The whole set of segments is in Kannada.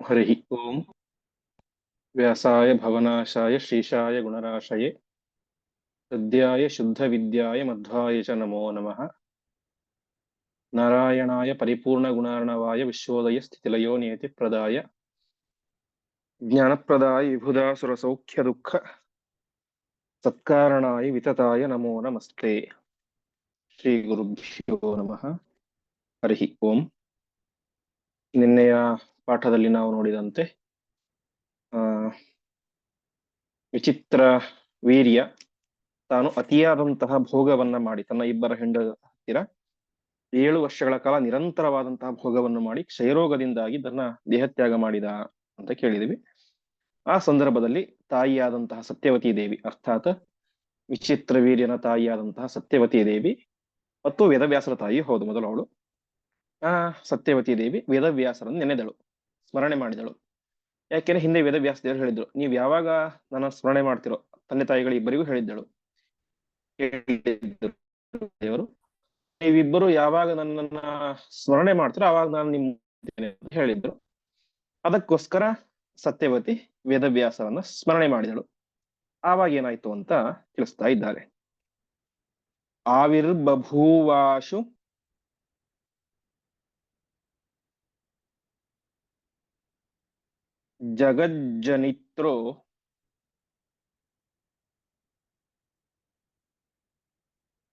हरिः ओम् व्यासाय भवनाशाय श्रीशाय गुणराशये हृद्याय शुद्धविद्याय मध्वाय च नमो नमः नारायणाय परिपूर्णगुणार्णवाय विश्वोदय स्थितिलयो नियतिप्रदाय ज्ञानप्रदाय विबुधासुरसौख्यदुःख सत्कारणाय वितताय नमो नमस्ते ಶ್ರೀಗುರುಭ್ಯೋ ನಮಃ ಹರಿ ಓಂ ನಿನ್ನೆಯ ಪಾಠದಲ್ಲಿ ನಾವು ನೋಡಿದಂತೆ ವಿಚಿತ್ರ ವೀರ್ಯ ತಾನು ಅತಿಯಾದಂತಹ ಭೋಗವನ್ನ ಮಾಡಿ, ತನ್ನ ಇಬ್ಬರ ಹೆಂಡ ಹತ್ತಿರ ಏಳು ವರ್ಷಗಳ ಕಾಲ ನಿರಂತರವಾದಂತಹ ಭೋಗವನ್ನು ಮಾಡಿ ಕ್ಷಯರೋಗದಿಂದಾಗಿ ತನ್ನ ದೇಹತ್ಯಾಗ ಮಾಡಿದ ಅಂತ ಕೇಳಿದಿವಿ. ಆ ಸಂದರ್ಭದಲ್ಲಿ ತಾಯಿಯಾದಂತಹ ಸತ್ಯವತಿ ದೇವಿ, ಅರ್ಥಾತ್ ವಿಚಿತ್ರ ವೀರ್ಯನ ತಾಯಿಯಾದಂತಹ ಸತ್ಯವತಿ ದೇವಿ ಮತ್ತು ವೇದವ್ಯಾಸರ ತಾಯಿ, ಹೌದು, ಮೊದಲು ಅವಳು. ಆ ಸತ್ಯವತಿ ದೇವಿ ವೇದವ್ಯಾಸರನ್ನು ನೆನೆದಳು. ಸ್ಮರಣೆ ಮಾಡಿದಳು. ಯಾಕೆಂದ್ರೆ ಹಿಂದೆ ವೇದವ್ಯಾಸ ದೇವರು ಹೇಳಿದ್ರು, ನೀವು ಯಾವಾಗ ನನ್ನ ಸ್ಮರಣೆ ಮಾಡ್ತಿರೋ, ತಂದೆ ತಾಯಿಗಳು ಇಬ್ಬರಿಗೂ ಹೇಳಿದ್ದಳು. ದೇವರು, ನೀವಿಬ್ಬರು ಯಾವಾಗ ನನ್ನನ್ನ ಸ್ಮರಣೆ ಮಾಡ್ತಿರೋ, ಅವಾಗ ನಾನು ನಿಮ್ ಹೇಳಿದ್ರು. ಅದಕ್ಕೋಸ್ಕರ ಸತ್ಯವತಿ ವೇದವ್ಯಾಸವನ್ನ ಸ್ಮರಣೆ ಮಾಡಿದಳು. ಆವಾಗ ಏನಾಯ್ತು ಅಂತ ತಿಳಿಸ್ತಾ ಇದ್ದಾರೆ. ಆವಿರ್ಬಭೂವಾಶು ಜಗಜ್ಜನಿತ್ರೋ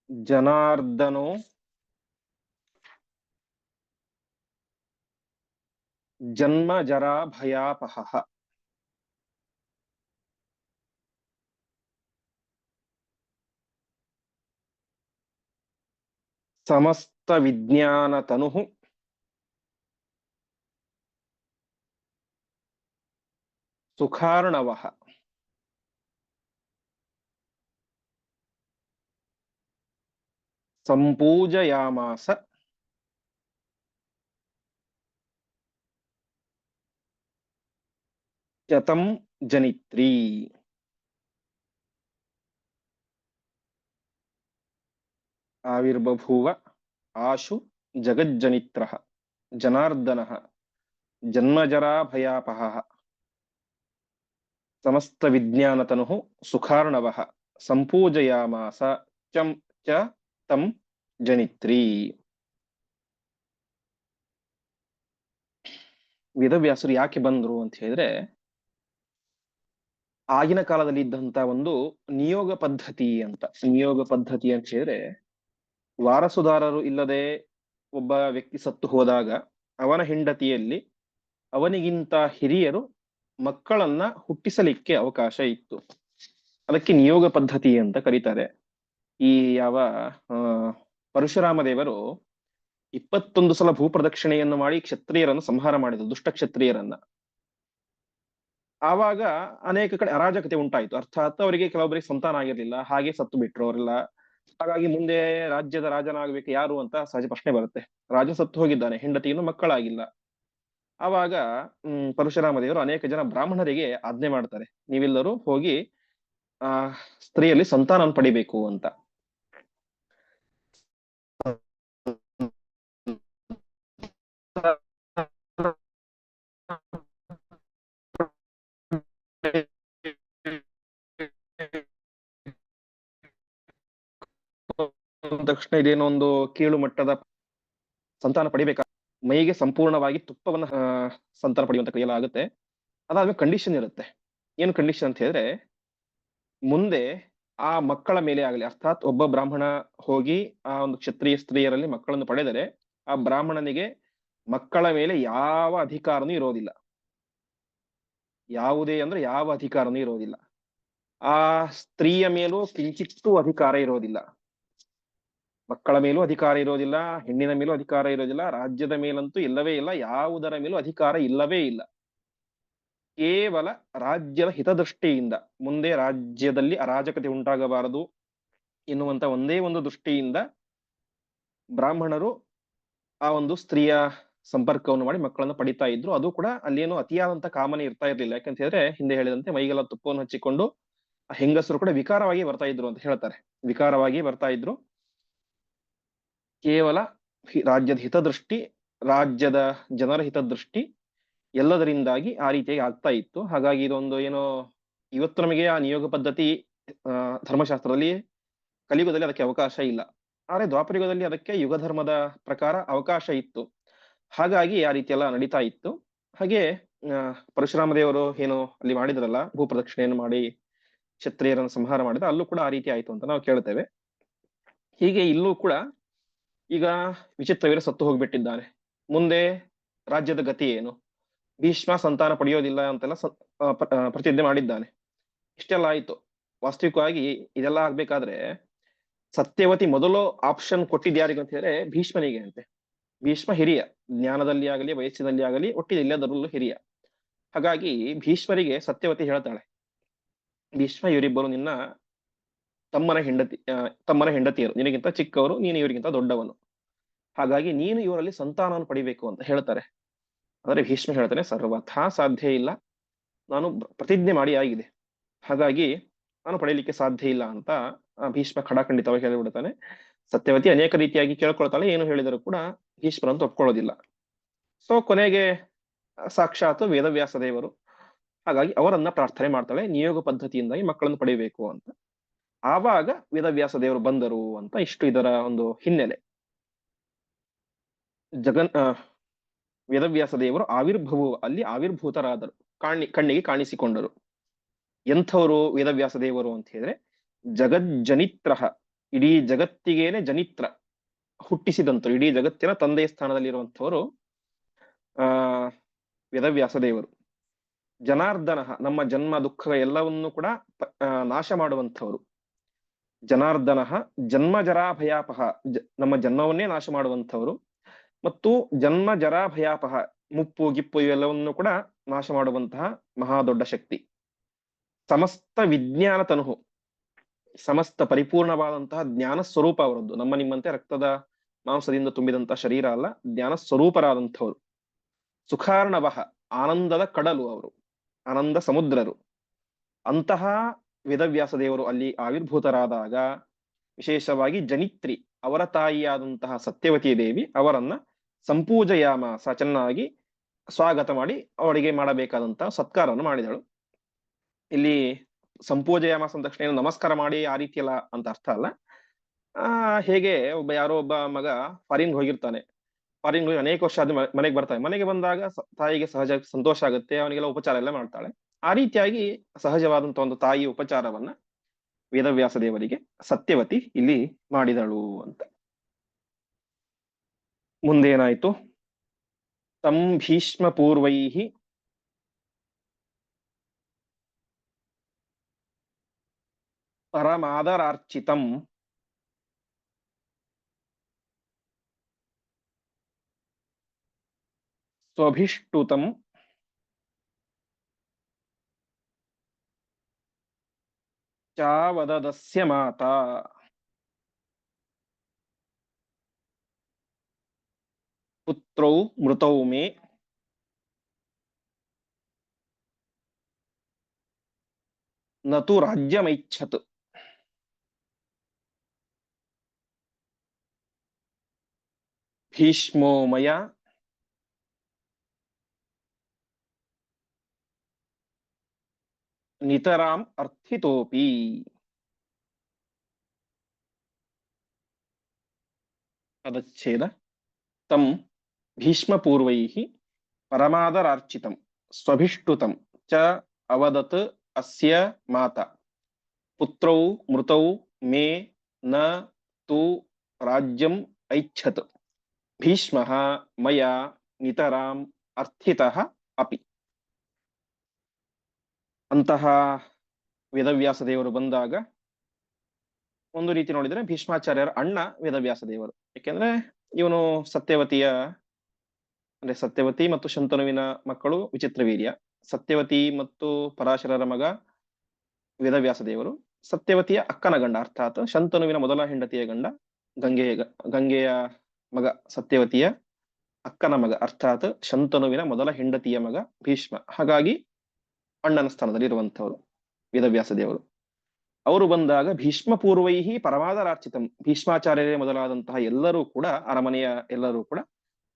ಜನಾರ್ದನೋ ಜನ್ಮ ಜರಾ ಭಯಾಪಹ ಸಮಸ್ತ ವಿಜ್ಞಾನ ತನು ಸುಖಾರ್ಣವ ಸಂಪೂಜಯಾಮಾಸ ಚತಂ ಜನಿತ್ರಿ ಆವಿರ್ಬಭೂವ ಆಶು ಜಗಜ್ಜನಿತ್ರ ಜನಾರ್ದನ ಜನ್ಮಜರಾ ಭಯಾಪಹ ಸಮಸ್ತ ವಿಜ್ಞಾನತನು ಸುಖಾರ್ಣವ ಸಂಪೂಜಯಾಮಾಸ ಚಂ ಚ ತಂ ಜನಿತ್ರಿ. ವೇದವ್ಯಾಸರು ಯಾಕೆ ಬಂದ್ರು ಅಂತ ಹೇಳಿದ್ರೆ, ಆಗಿನ ಕಾಲದಲ್ಲಿ ಇದ್ದಂತ ಒಂದು ನಿಯೋಗ ಪದ್ಧತಿ ಅಂತ. ನಿಯೋಗ ಪದ್ಧತಿ ಅಂತ ಹೇಳಿದ್ರೆ, ವಾರಸುದಾರರು ಇಲ್ಲದೆ ಒಬ್ಬ ವ್ಯಕ್ತಿ ಸತ್ತು ಹೋದಾಗ ಅವನ ಹೆಂಡತಿಯಲ್ಲಿ ಅವನಿಗಿಂತ ಹಿರಿಯರು ಮಕ್ಕಳನ್ನ ಹುಟ್ಟಿಸಲಿಕ್ಕೆ ಅವಕಾಶ ಇತ್ತು. ಅದಕ್ಕೆ ನಿಯೋಗ ಪದ್ಧತಿ ಅಂತ ಕರೀತಾರೆ. ಈ ಯಾವ ಪರಶುರಾಮ ದೇವರು ಇಪ್ಪತ್ತೊಂದು ಸಲ ಭೂಪ್ರದಕ್ಷಿಣೆಯನ್ನು ಮಾಡಿ ಕ್ಷತ್ರಿಯರನ್ನು ಸಂಹಾರ ಮಾಡಿದ್ರು ದುಷ್ಟ ಕ್ಷತ್ರಿಯರನ್ನ ಆವಾಗ ಅನೇಕ ಕಡೆ ಅರಾಜಕತೆ ಉಂಟಾಯಿತು. ಅರ್ಥಾತ್ ಅವರಿಗೆ ಕೆಲವೊಬ್ಬರಿಗೆ ಸಂತಾನ ಆಗಿರ್ಲಿಲ್ಲ, ಹಾಗೆ ಸತ್ತು ಬಿಟ್ರು ಅವರೆಲ್ಲ. ಹಾಗಾಗಿ ಮುಂದೆ ರಾಜ್ಯದ ರಾಜನಾಗಬೇಕು ಯಾರು ಅಂತ ಸಹಜ ಪ್ರಶ್ನೆ ಬರುತ್ತೆ. ರಾಜ ಸತ್ತು ಹೋಗಿದ್ದಾನೆ, ಹೆಂಡತಿಯನ್ನು ಮಕ್ಕಳಾಗಿಲ್ಲ. ಆವಾಗ, ಹ್ಮ್ ಪರಶುರಾಮ ದೇವರು ಅನೇಕ ಜನ ಬ್ರಾಹ್ಮಣರಿಗೆ ಆಜ್ಞೆ ಮಾಡ್ತಾರೆ. ನೀವೆಲ್ಲರೂ ಹೋಗಿ, ಆ, ಸ್ತ್ರೀಯಲ್ಲಿ ಸಂತಾನ ಪಡಿಬೇಕು ಅಂತ. ತಕ್ಷಣ ಇದೇನೋ ಒಂದು ಕೀಳು ಮಟ್ಟದ ಸಂತಾನ ಪಡಿಬೇಕಾ? ಮೈಗೆ ಸಂಪೂರ್ಣವಾಗಿ ತುಪ್ಪವನ್ನು ಸಂತಾನ ಪಡೆಯುವಂತ ಆಗುತ್ತೆ ಅದಾದ್ಮೇಲೆ ಕಂಡೀಷನ್ ಇರುತ್ತೆ. ಏನು ಕಂಡೀಷನ್ ಅಂತ ಹೇಳಿದ್ರೆ, ಮುಂದೆ ಆ ಮಕ್ಕಳ ಮೇಲೆ ಆಗಲಿ, ಅರ್ಥಾತ್ ಒಬ್ಬ ಬ್ರಾಹ್ಮಣ ಹೋಗಿ ಆ ಒಂದು ಕ್ಷತ್ರಿಯ ಸ್ತ್ರೀಯರಲ್ಲಿ ಮಕ್ಕಳನ್ನು ಪಡೆದರೆ, ಆ ಬ್ರಾಹ್ಮಣನಿಗೆ ಮಕ್ಕಳ ಮೇಲೆ ಯಾವ ಅಧಿಕಾರನೂ ಇರೋದಿಲ್ಲ. ಯಾವುದೇ ಅಂದ್ರೆ ಯಾವ ಅಧಿಕಾರನೂ ಇರೋದಿಲ್ಲ. ಆ ಸ್ತ್ರೀಯ ಮೇಲೂ ಕಿಂಚಿತ್ತೂ ಅಧಿಕಾರ ಇರೋದಿಲ್ಲ. ಮಕ್ಕಳ ಮೇಲೂ ಅಧಿಕಾರ ಇರೋದಿಲ್ಲ, ಹೆಣ್ಣಿನ ಮೇಲೂ ಅಧಿಕಾರ ಇರೋದಿಲ್ಲ, ರಾಜ್ಯದ ಮೇಲಂತೂ ಇಲ್ಲವೇ ಇಲ್ಲ, ಯಾವುದರ ಮೇಲೂ ಅಧಿಕಾರ ಇಲ್ಲವೇ ಇಲ್ಲ. ಕೇವಲ ರಾಜ್ಯದ ಹಿತದೃಷ್ಟಿಯಿಂದ, ಮುಂದೆ ರಾಜ್ಯದಲ್ಲಿ ಅರಾಜಕತೆ ಉಂಟಾಗಬಾರದು ಎನ್ನುವಂತ ಒಂದೇ ಒಂದು ದೃಷ್ಟಿಯಿಂದ ಬ್ರಾಹ್ಮಣರು ಆ ಒಂದು ಸ್ತ್ರೀಯ ಸಂಪರ್ಕವನ್ನು ಮಾಡಿ ಮಕ್ಕಳನ್ನು ಪಡಿತಾ ಇದ್ರು. ಅದು ಕೂಡ ಅಲ್ಲೇನು ಅತಿಯಾದಂತ ಕಾಮನೆ ಇರ್ತಾ ಇರ್ಲಿಲ್ಲ. ಯಾಕಂತ ಹೇಳಿದ್ರೆ ಹಿಂದೆ ಹೇಳಿದಂತೆ ಮೈಗೆಲ್ಲ ತುಪ್ಪವನ್ನು ಹಚ್ಚಿಕೊಂಡು ಹೆಂಗಸರು ಕೂಡ ವಿಕಾರವಾಗಿ ಬರ್ತಾ ಇದ್ರು ಅಂತ ಹೇಳ್ತಾರೆ. ವಿಕಾರವಾಗಿ ಬರ್ತಾ ಇದ್ರು. ಕೇವಲ ರಾಜ್ಯದ ಹಿತದೃಷ್ಟಿ, ರಾಜ್ಯದ ಜನರ ಹಿತದೃಷ್ಟಿ ಎಲ್ಲದರಿಂದಾಗಿ ಆ ರೀತಿಯಾಗಿ ಆಗ್ತಾ ಇತ್ತು. ಹಾಗಾಗಿ ಇದೊಂದು ಏನೋ ಇವತ್ತು ನಮಗೆ ಆ ನಿಯೋಗ ಪದ್ಧತಿ ಧರ್ಮಶಾಸ್ತ್ರದಲ್ಲಿ ಕಲಿಯುಗದಲ್ಲಿ ಅದಕ್ಕೆ ಅವಕಾಶ ಇಲ್ಲ. ಆದರೆ ದ್ವಾಪರಯುಗದಲ್ಲಿ ಅದಕ್ಕೆ ಯುಗ ಧರ್ಮದ ಪ್ರಕಾರ ಅವಕಾಶ ಇತ್ತು. ಹಾಗಾಗಿ ಆ ರೀತಿ ಎಲ್ಲ ನಡೀತಾ ಇತ್ತು. ಹಾಗೆ ಪರಶುರಾಮ ದೇವರು ಏನು ಅಲ್ಲಿ ಮಾಡಿದ್ರಲ್ಲ ಭೂಪ್ರದಕ್ಷಿಣೆಯನ್ನು ಮಾಡಿ ಕ್ಷತ್ರಿಯರನ್ನು ಸಂಹಾರ ಮಾಡಿದ ಅಲ್ಲೂ ಕೂಡ ಆ ರೀತಿ ಆಯ್ತು ಅಂತ ನಾವು ಕೇಳ್ತೇವೆ. ಹೀಗೆ ಇಲ್ಲೂ ಕೂಡ ಈಗ ವಿಚಿತ್ರವೀರ ಸತ್ತು ಹೋಗ್ಬಿಟ್ಟಿದ್ದಾನೆ ಮುಂದೆ ರಾಜ್ಯದ ಗತಿ ಏನು? ಭೀಷ್ಮ ಸಂತಾನ ಪಡೆಯೋದಿಲ್ಲ ಅಂತೆಲ್ಲ ಪ್ರತಿಜ್ಞೆ ಮಾಡಿದ್ದಾನೆ. ಇಷ್ಟೆಲ್ಲ ಆಯ್ತು. ವಾಸ್ತವಿಕವಾಗಿ ಇದೆಲ್ಲ ಆಗ್ಬೇಕಾದ್ರೆ ಸತ್ಯವತಿ ಮೊದಲು ಆಪ್ಷನ್ ಕೊಟ್ಟಿದ್ದು ಯಾರಿಗೆ ಅಂತ ಹೇಳಿದ್ರೆ ಭೀಷ್ಮನಿಗೆ ಅಂತೆ. ಭೀಷ್ಮ ಹಿರಿಯ. ಜ್ಞಾನದಲ್ಲಿ ಆಗಲಿ, ವಯಸ್ಸಿನಲ್ಲಿ ಆಗಲಿ, ಒಟ್ಟಿಗೆ ಎಲ್ಲದರಲ್ಲೂ ಹಿರಿಯ. ಹಾಗಾಗಿ ಭೀಷ್ಮರಿಗೆ ಸತ್ಯವತಿ ಹೇಳ್ತಾಳೆ. ಭೀಷ್ಮ ಇವರಿಬ್ಬರು ನಿನ್ನ ತಮ್ಮನ ಹೆಂಡತಿ ತಮ್ಮನ ಹೆಂಡತಿಯರು, ನಿನಗಿಂತ ಚಿಕ್ಕವರು, ನೀನು ಇವರಿಗಿಂತ ದೊಡ್ಡವನು. ಹಾಗಾಗಿ ನೀನು ಇವರಲ್ಲಿ ಸಂತಾನವನ್ನು ಪಡಿಬೇಕು ಅಂತ ಹೇಳ್ತಾರೆ. ಆದರೆ ಭೀಷ್ಮ ಹೇಳ್ತಾನೆ, ಸರ್ವಥಾ ಸಾಧ್ಯ ಇಲ್ಲ. ನಾನು ಪ್ರತಿಜ್ಞೆ ಮಾಡಿ ಆಗಿದೆ. ಹಾಗಾಗಿ ನಾನು ಪಡೆಯಲಿಕ್ಕೆ ಸಾಧ್ಯ ಇಲ್ಲ ಅಂತ ಭೀಷ್ಮ ಖಡಾಖಂಡಿತವಾಗಿ ಹೇಳಿಬಿಡ್ತಾನೆ. ಸತ್ಯವತಿ ಅನೇಕ ರೀತಿಯಾಗಿ ಕೇಳ್ಕೊಳ್ತಾಳೆ. ಏನು ಹೇಳಿದರೂ ಕೂಡ ಭೀಷ್ಮರಂತೂ ಒಪ್ಕೊಳ್ಳೋದಿಲ್ಲ ಸೊ ಕೊನೆಗೆ ಸಾಕ್ಷಾತ್ ವೇದವ್ಯಾಸ ದೇವರು. ಹಾಗಾಗಿ ಅವರನ್ನ ಪ್ರಾರ್ಥನೆ ಮಾಡ್ತಾಳೆ. ನಿಯೋಗ ಪದ್ಧತಿಯಿಂದಾಗಿ ಮಕ್ಕಳನ್ನು ಪಡೆಯಬೇಕು ಅಂತ. ಆವಾಗ ವೇದವ್ಯಾಸ ದೇವರು ಬಂದರು ಅಂತ ಇಷ್ಟು ಇದರ ಒಂದು ಹಿನ್ನೆಲೆ. ಜಗನ್ ವೇದವ್ಯಾಸ ದೇವರು ಆವಿರ್ಭವ, ಅಲ್ಲಿ ಆವಿರ್ಭೂತರಾದರು, ಕಾಣಿ, ಕಣ್ಣಿಗೆ ಕಾಣಿಸಿಕೊಂಡರು. ಎಂಥವರು ವೇದವ್ಯಾಸ ದೇವರು ಅಂತ ಹೇಳಿದ್ರೆ ಜಗಜ್ಜನಿತ್ರ ಇಡೀ ಜಗತ್ತಿಗೇನೆ ಜನಿತ್ರ ಹುಟ್ಟಿಸಿದಂತರು ಇಡೀ ಜಗತ್ತಿನ ತಂದೆಯ ಸ್ಥಾನದಲ್ಲಿರುವಂಥವರು, ಆ, ವೇದವ್ಯಾಸ ದೇವರು. ಜನಾರ್ದನ ನಮ್ಮ ಜನ್ಮ ದುಃಖ ಎಲ್ಲವನ್ನೂ ಕೂಡ ನಾಶ ಮಾಡುವಂಥವರು. ಜನಾರ್ದನ ಜನ್ಮ ಜರಾಭಯಾಪಹ ನಮ್ಮ ಜನ್ಮವನ್ನೇ ನಾಶ ಮಾಡುವಂಥವರು. ಮತ್ತು ಜನ್ಮ ಜರಾಭಯಾಪಹ ಮುಪ್ಪು, ಗಿಪ್ಪು ಇವೆಲ್ಲವನ್ನು ಕೂಡ ನಾಶ ಮಾಡುವಂತಹ ಮಹಾ ದೊಡ್ಡ ಶಕ್ತಿ. ಸಮಸ್ತ ವಿಜ್ಞಾನ ತನುಹು, ಸಮಸ್ತ ಪರಿಪೂರ್ಣವಾದಂತಹ ಜ್ಞಾನ ಸ್ವರೂಪ ಅವರದ್ದು. ನಮ್ಮ ನಿಮ್ಮಂತೆ ರಕ್ತದ ಮಾಂಸದಿಂದ ತುಂಬಿದಂತಹ ಶರೀರ ಅಲ್ಲ, ಜ್ಞಾನ ಸ್ವರೂಪರಾದಂಥವರು. ಸುಖಾರ್ಣವಹ ಆನಂದದ ಕಡಲು ಅವರು, ಆನಂದ ಸಮುದ್ರರು. ಅಂತಹ ವೇದವ್ಯಾಸ ದೇವರು ಅಲ್ಲಿ ಆವಿರ್ಭೂತರಾದಾಗ ವಿಶೇಷವಾಗಿ ಜನಿತ್ರಿ, ಅವರ ತಾಯಿಯಾದಂತಹ ಸತ್ಯವತಿ ದೇವಿ ಅವರನ್ನ ಸಂಪೂಜಯಾಮಾಸ ಚೆನ್ನಾಗಿ ಸ್ವಾಗತ ಮಾಡಿ ಅವರಿಗೆ ಮಾಡಬೇಕಾದಂತಹ ಸತ್ಕಾರವನ್ನು ಮಾಡಿದಳು. ಇಲ್ಲಿ ಸಂಪೂಜಯಾಮ ಏನು ನಮಸ್ಕಾರ ಮಾಡಿ ಆ ರೀತಿಯಲ್ಲ ಅಂತ ಅರ್ಥ ಅಲ್ಲ. ಆ, ಹೇಗೆ ಒಬ್ಬ ಯಾರೋ ಒಬ್ಬ ಮಗ ಫಾರಿನ್ ಹೋಗಿರ್ತಾನೆ. ಫಾರಿನ್ ಹೋಗಿ ಅನೇಕ ವರ್ಷ ಆದ ಮನೆಗೆ ಬರ್ತಾನೆ. ಮನೆಗೆ ಬಂದಾಗ ತಾಯಿಗೆ ಸಹಜ, ಸಂತೋಷ ಆಗುತ್ತೆ, ಅವನಿಗೆಲ್ಲ ಉಪಚಾರ ಎಲ್ಲ ಮಾಡ್ತಾಳೆ. ಆ ರೀತಿಯಾಗಿ ಸಹಜವಾದಂತ ಒಂದು ತಾಯಿ ಉಪಚಾರವನ್ನ ವೇದವ್ಯಾಸ ದೇವರಿಗೆ ಸತ್ಯವತಿ ಇಲ್ಲಿ ಮಾಡಿದಳು ಅಂತ. ಮುಂದೇನಾಯ್ತು? ತಂ ಭೀಷ್ಮ ಪೂರ್ವೈಹಿ. ಪರಮಾದರಾರ್ಚಿತಂ. ಸ್ವಭಿಷ್ಟುತಂ. ಚಾವದದಸ್ಯ ಮಾತಾ ಪುತ್ರೌ ಮೃತೌ ಮೇ. ನತು ರಾಜ್ಯಮೈಚ್ಛತ್. ಭೀಷ್ಮೋ ಮಯ ನಿತರಾಂ ಅರ್ಥಿತೋಪಿ ಪದಚ್ಛೇದ ತಂ ಭೀಷ್ಮಪೂರ್ವೈಃ ಪರಮಾದರಾರ್ಚಿತಂ ಸ್ವಭಿಷ್ಟುತಂ ಚ ಅವದತ್ ಅಸ್ಯ ಮಾತಾ ಪುತ್ರೌ ಮೃತೌ ಮೇ ನ ತು ರಾಜ್ಯಂ ಐಚ್ಛತ್ ಭೀಷ್ಮಃ ಮಯಾ ನಿತರಾಂ ಅರ್ಥಿತಃ ಅಪಿ ಅಂತಹ ವೇದವ್ಯಾಸ ದೇವರು ಬಂದಾಗ ಒಂದು ರೀತಿ ನೋಡಿದ್ರೆ ಭೀಷ್ಮಾಚಾರ್ಯರ ಅಣ್ಣ ವೇದವ್ಯಾಸ ದೇವರು. ಯಾಕೆಂದ್ರೆ ಇವನು ಸತ್ಯವತಿಯ, ಅಂದ್ರೆ ಸತ್ಯವತಿ ಮತ್ತು ಶಂತನುವಿನ ಮಕ್ಕಳು ವಿಚಿತ್ರ ವೀರ್ಯ. ಸತ್ಯವತಿ ಮತ್ತು ಪರಾಶರರ ಮಗ ವೇದವ್ಯಾಸ ದೇವರು. ಸತ್ಯವತಿಯ ಅಕ್ಕನ ಗಂಡ ಅರ್ಥಾತ್ ಶಂತನುವಿನ ಮೊದಲ ಹೆಂಡತಿಯ ಗಂಡ ಗಂಗೆಯ ಗಂಗೆಯ ಮಗ ಸತ್ಯವತಿಯ ಅಕ್ಕನ ಮಗ ಅರ್ಥಾತ್ ಶಂತನುವಿನ ಮೊದಲ ಹೆಂಡತಿಯ ಮಗ ಭೀಷ್ಮ. ಹಾಗಾಗಿ ಅಣ್ಣನ ಸ್ಥಾನದಲ್ಲಿ ಇರುವಂತವರು ವೇದವ್ಯಾಸ ದೇವರು. ಅವರು ಬಂದಾಗ ಭೀಷ್ಮ ಪೂರ್ವೈಹಿ ಪರಮಾದರಾರ್ಚಿತಂ. ಭೀಷ್ಮಾಚಾರ್ಯರೇ ಮೊದಲಾದಂತಹ ಎಲ್ಲರೂ ಕೂಡ, ಅರಮನೆಯ ಎಲ್ಲರೂ ಕೂಡ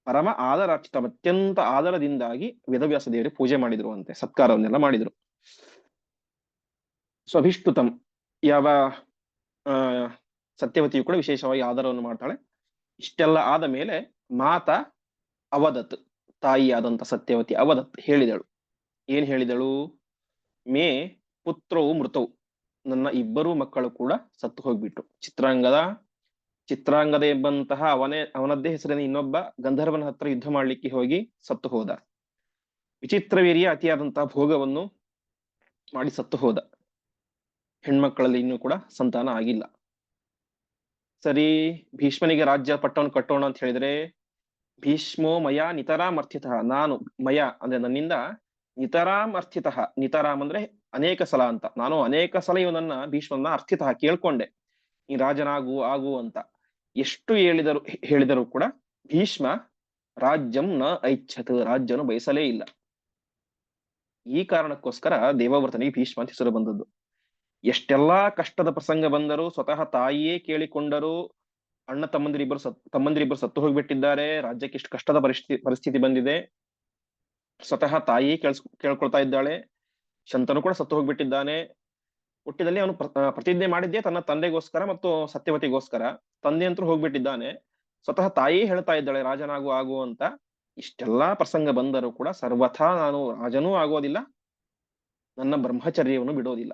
ಪರಮ ಆದರಾರ್ಚಿತ, ಅತ್ಯಂತ ಆದರದಿಂದಾಗಿ ವೇದವ್ಯಾಸ ದೇವರಿಗೆ ಪೂಜೆ ಮಾಡಿದ್ರು ಅಂತೆ ಸತ್ಕಾರವನ್ನೆಲ್ಲ ಮಾಡಿದ್ರು. ಸ್ವಭಿಷ್ಟುತಂ. ಯಾವ, ಆ, ಸತ್ಯವತಿಯು ಕೂಡ ವಿಶೇಷವಾಗಿ ಆಧಾರವನ್ನು ಮಾಡ್ತಾಳೆ. ಇಷ್ಟೆಲ್ಲ ಆದ ಮೇಲೆ ಮಾತ ಅವದತ್ ತಾಯಿಯಾದಂತ ಸತ್ಯವತಿ ಅವದತ್ ಹೇಳಿದಳು. ಏನ್ ಹೇಳಿದಳು? ಮೇ ಪುತ್ರವು ಮೃತವು. ನನ್ನ ಇಬ್ಬರು ಮಕ್ಕಳು ಕೂಡ ಸತ್ತು ಹೋಗ್ಬಿಟ್ಟು ಚಿತ್ರಾಂಗದ ಚಿತ್ರಾಂಗದ ಎಂಬಂತಹ ಅವನೇ, ಅವನದ್ದೇ ಹೆಸರಿನ ಇನ್ನೊಬ್ಬ ಗಂಧರ್ವನ ಹತ್ರ ಯುದ್ಧ ಮಾಡ್ಲಿಕ್ಕೆ ಹೋಗಿ ಸತ್ತು ಹೋದ. ವಿಚಿತ್ರವೀರ್ಯ ಅತಿಯಾದಂತಹ ಭೋಗವನ್ನು ಮಾಡಿ ಸತ್ತು ಹೋದ. ಹೆಣ್ಮಕ್ಕಳಲ್ಲಿ ಇನ್ನೂ ಕೂಡ ಸಂತಾನ ಆಗಿಲ್ಲ. ಸರಿ, ಭೀಷ್ಮನಿಗೆ ರಾಜ್ಯ ಪಟ್ಟವನ್ನು ಕಟ್ಟೋಣ ಅಂತ ಹೇಳಿದ್ರೆ, ಭೀಷ್ಮೋ ಮಯ ಮರ್ಥಿತ ನಾನು, ಮಯ ಅಂದ್ರೆ ನನ್ನಿಂದ ನಿತರಾಮ್ ಅರ್ಥಿತಃ. ನಿತರಾಮ್ ಅಂದ್ರೆ ಅನೇಕ ಸಲ ಅಂತ. ನಾನು ಅನೇಕ ಸಲ ಇವನನ್ನ ಭೀಷ್ಮನ ಅರ್ಥಿತಃ ಕೇಳ್ಕೊಂಡೆ. ಈ ರಾಜನಾಗು, ಆಗು ಅಂತ. ಎಷ್ಟು ಹೇಳಿದರು ಹೇಳಿದರೂ ಕೂಡ ಭೀಷ್ಮ ರಾಜ್ಯಂ ನ ಐಚ್ಛತ್, ರಾಜ್ಯನು ಬಯಸಲೇ ಇಲ್ಲ. ಈ ಕಾರಣಕ್ಕೋಸ್ಕರ ದೇವವ್ರತನಿಗೆ ಭೀಷ್ಮ ಅಂತ ಹೆಸರು ಬಂದದ್ದು. ಎಷ್ಟೆಲ್ಲಾ ಕಷ್ಟದ ಪ್ರಸಂಗ ಬಂದರೂ ಸ್ವತಃ ತಾಯಿಯೇ ಕೇಳಿಕೊಂಡರು. ಅಣ್ಣ ತಮ್ಮಂದಿರಿಬ್ಬರು ಸತ್, ತಮ್ಮಂದಿರಿಬ್ಬರು ಸತ್ತು ಹೋಗಿಬಿಟ್ಟಿದ್ದಾರೆ. ರಾಜ್ಯಕ್ಕೆ ಇಷ್ಟು ಕಷ್ಟದ ಪರಿಸ್ಥಿತಿ ಪರಿಸ್ಥಿತಿ ಬಂದಿದೆ. ಸ್ವತಃ ತಾಯಿಯೇ ಕೇಳ್ಸ್, ಕೇಳ್ಕೊಳ್ತಾ ಇದ್ದಾಳೆ. ಶಂತನು ಕೂಡ ಸತ್ತು ಹೋಗ್ಬಿಟ್ಟಿದ್ದಾನೆ. ಹುಟ್ಟಿದಲ್ಲಿ ಅವನು ಪ್ರ- ಪ್ರತಿಜ್ಞೆ ಮಾಡಿದ್ದೆ ತನ್ನ ತಂದೆಗೋಸ್ಕರ ಮತ್ತು ಸತ್ಯವತಿಗೋಸ್ಕರ. ತಂದೆ ಅಂತೂ ಹೋಗ್ಬಿಟ್ಟಿದ್ದಾನೆ. ಸ್ವತಃ ತಾಯಿಯೇ ಹೇಳ್ತಾ ಇದ್ದಾಳೆ, ರಾಜನಾಗು, ಆಗು ಅಂತ. ಇಷ್ಟೆಲ್ಲಾ ಪ್ರಸಂಗ ಬಂದರೂ ಕೂಡ ಸರ್ವಥಾ ನಾನು ರಾಜನೂ ಆಗೋದಿಲ್ಲ. ನನ್ನ ಬ್ರಹ್ಮಚರ್ಯವನ್ನು ಬಿಡೋದಿಲ್ಲ.